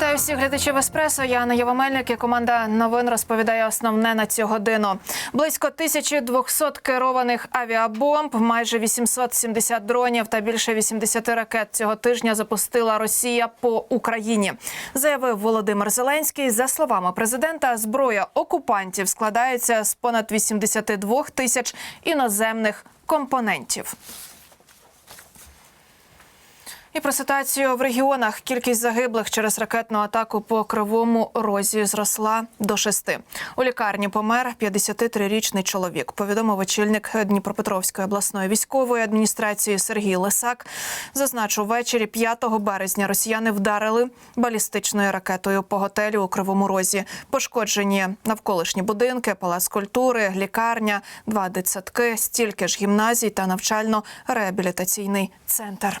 Вітаю всіх глядачів еспресо. Я Анна Євомельник і команда новин розповідає основне на цю годину. Близько 1200 керованих авіабомб, майже 870 дронів та більше 80 ракет цього тижня запустила Росія по Україні. Заявив Володимир Зеленський. За словами президента, зброя окупантів складається з понад 82 тисяч іноземних компонентів. І про ситуацію в регіонах кількість загиблих через ракетну атаку по кривому розі зросла до шести. У лікарні помер 53-річний чоловік. Повідомив очільник Дніпропетровської обласної військової адміністрації Сергій Лисак. Зазначив, ввечері 5 березня росіяни вдарили балістичною ракетою по готелю у кривому розі. Пошкоджені навколишні будинки, палац культури, лікарня, два дитсадки, стільки ж гімназій та навчально-реабілітаційний центр.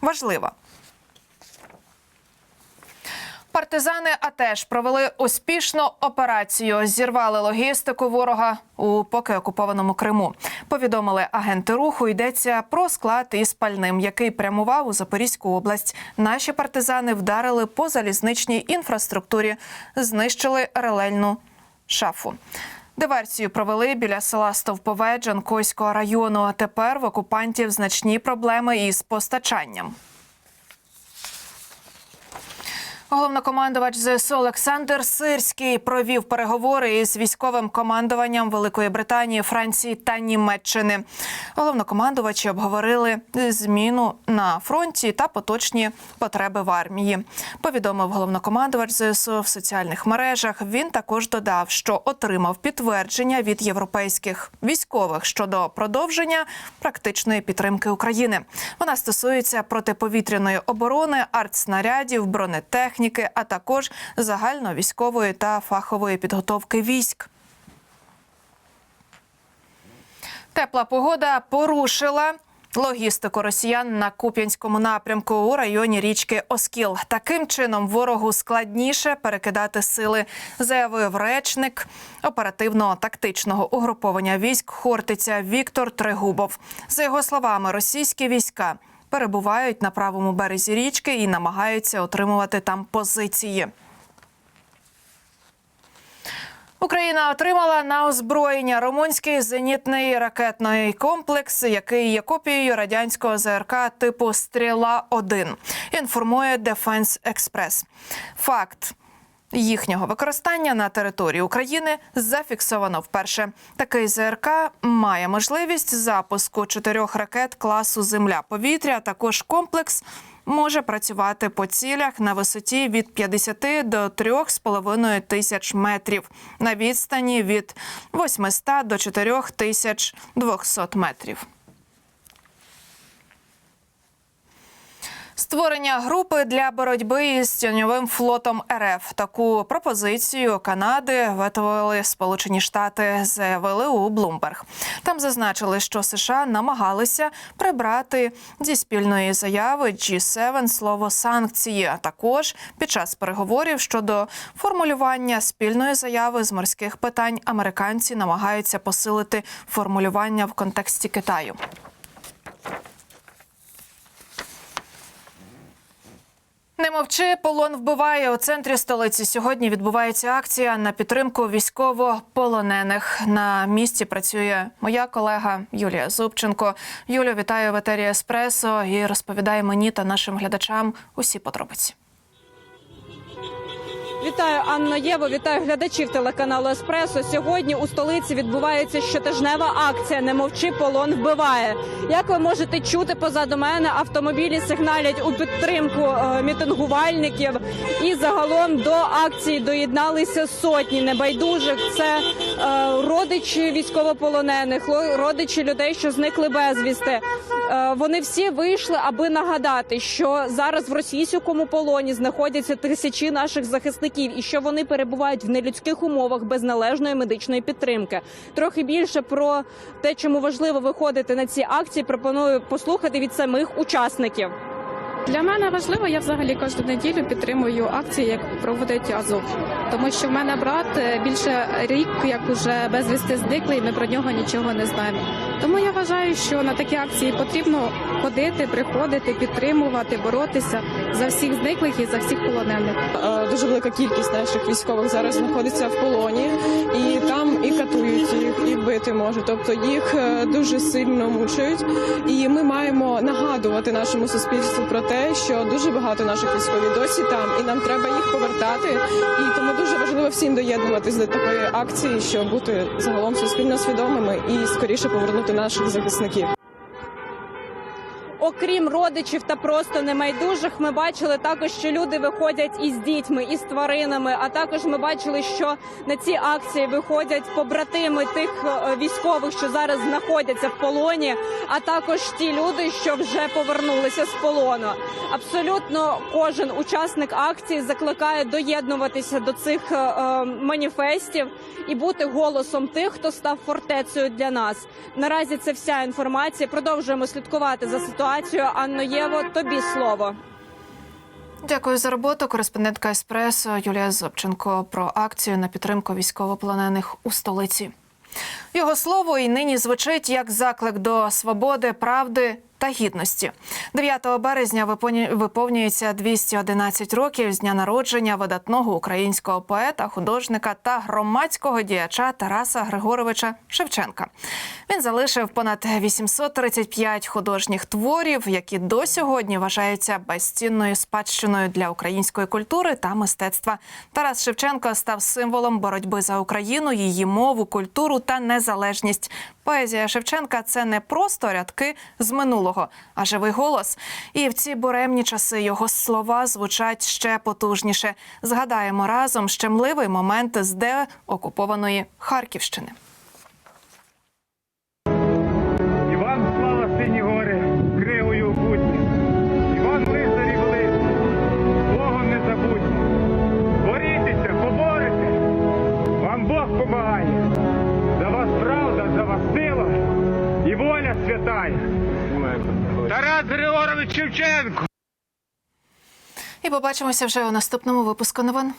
важлива. Партизани АТЕШ провели успішну операцію. Зірвали логістику ворога у поки окупованому Криму. Повідомили агенти руху. Йдеться про склад із пальним, який прямував у Запорізьку область. Наші партизани вдарили по залізничній інфраструктурі, знищили релельну шафу. Диверсію провели біля села Стовпове Джанкойського району. А тепер в окупантів значні проблеми із постачанням. Головнокомандувач ЗСУ Олександр Сирський провів переговори із військовим командуванням Великої Британії, Франції та Німеччини. Головнокомандувачі обговорили зміну на фронті та поточні потреби в армії. Повідомив головнокомандувач ЗСУ в соціальних мережах. Він також додав, що отримав підтвердження від європейських військових щодо продовження практичної підтримки України. Вона стосується протиповітряної оборони, артснарядів, бронетехніки, а також загальновійськової та фахової підготовки військ. Тепла погода порушила. Логістику росіян на Куп'янському напрямку у районі річки Оскіл. Таким чином ворогу складніше перекидати сили, заявив речник оперативно-тактичного угруповання військ Хортиця Віктор Трегубов. За його словами, російські війська перебувають на правому березі річки і намагаються отримувати там позиції. Україна отримала на озброєння румунський зенітний ракетний комплекс, який є копією радянського ЗРК типу Стріла 1 Інформує Дефенс Експрес. Факт. Їхнього використання на території України зафіксовано вперше. Такий ЗРК має можливість запуску чотирьох ракет класу Земля-повітря. Також комплекс може працювати по цілях на висоті від 50 до 3,5 тисяч метрів, на відстані від 800 до 4200 метрів. Створення групи для боротьби із тіньовим флотом РФ. Таку пропозицію Канади витовили Сполучені Штати, заявили у Блумберг. Там зазначили, що США намагалися прибрати зі спільної заяви G7 слово санкції. А також під час переговорів щодо формулювання спільної заяви з морських питань американці намагаються посилити формулювання в контексті Китаю. Не мовчи, полон вбиває у центрі столиці. Сьогодні відбувається акція на підтримку військовополонених. На місці працює моя колега Юлія Зубченко. Юлю, вітаю в етері Еспресо і розповідає мені та нашим глядачам усі подробиці. Вітаю Анно Єво, вітаю глядачів телеканалу Еспресо. Сьогодні у столиці відбувається щотижнева акція Не мовчи, полон вбиває. Як ви можете чути позаду мене, автомобілі сигналять у підтримку е, мітингувальників. І загалом до акції доєдналися сотні небайдужих. Це е, родичі військовополонених, родичі людей, що зникли безвісти. Е, Вони всі вийшли, аби нагадати, що зараз в російському полоні знаходяться тисячі наших захисників, і що вони перебувають в нелюдських умовах без належної медичної підтримки. Трохи більше про те, чому важливо виходити на ці акції, пропоную послухати від самих учасників. Для мене важливо, я взагалі кожну неділю підтримую акції, як проводить Азов. Тому що в мене брат е, більше рік, як уже безвісти зниклий, ми про нього нічого не знаємо. Тому я вважаю, що на такі акції потрібно ходити, приходити, підтримувати, боротися за всіх зниклих і за всіх полонених. Е, Дуже велика кількість наших військових зараз знаходиться в полоні, і там і катують їх, і бити можуть. Тобто їх е, дуже сильно мучають. І ми маємо нагадувати нашому суспільству про те, що дуже багато наших військових досі там, і нам треба їх повертати. І тому дуже важливо всім доєднуватись до такої акції, щоб бути загалом суспільно свідомими і скоріше повернути наших захисників. Окрім родичів та просто немайдужих, ми бачили також, що люди виходять із дітьми, із тваринами. А також ми бачили, що на ці акції виходять побратими тих е, військових, що зараз знаходяться в полоні, а також ті люди, що вже повернулися з полону. Абсолютно кожен учасник акції закликає доєднуватися до цих е, е, маніфестів і бути голосом тих, хто став фортецею для нас. Наразі це вся інформація. Продовжуємо слідкувати за ситуацією. Анно Єво, тобі слово. Дякую за роботу. Кореспондентка Еспресо Юлія Зобченко про акцію на підтримку військовополонених у столиці. Його слово і нині звучить як заклик до свободи, правди та гідності. 9 березня виповнюється 211 років з дня народження видатного українського поета, художника та громадського діяча Тараса Григоровича Шевченка. Він залишив понад 835 художніх творів, які до сьогодні вважаються безцінною спадщиною для української культури та мистецтва. Тарас Шевченко став символом боротьби за Україну, її мову, культуру та незалежність. Поезія Шевченка це не просто рядки з минулого, а живий голос. І в ці буремні часи його слова звучать ще потужніше. Згадаємо разом щемливий момент з деокупованої Харківщини. Шевченко. І побачимося вже у наступному випуску новин.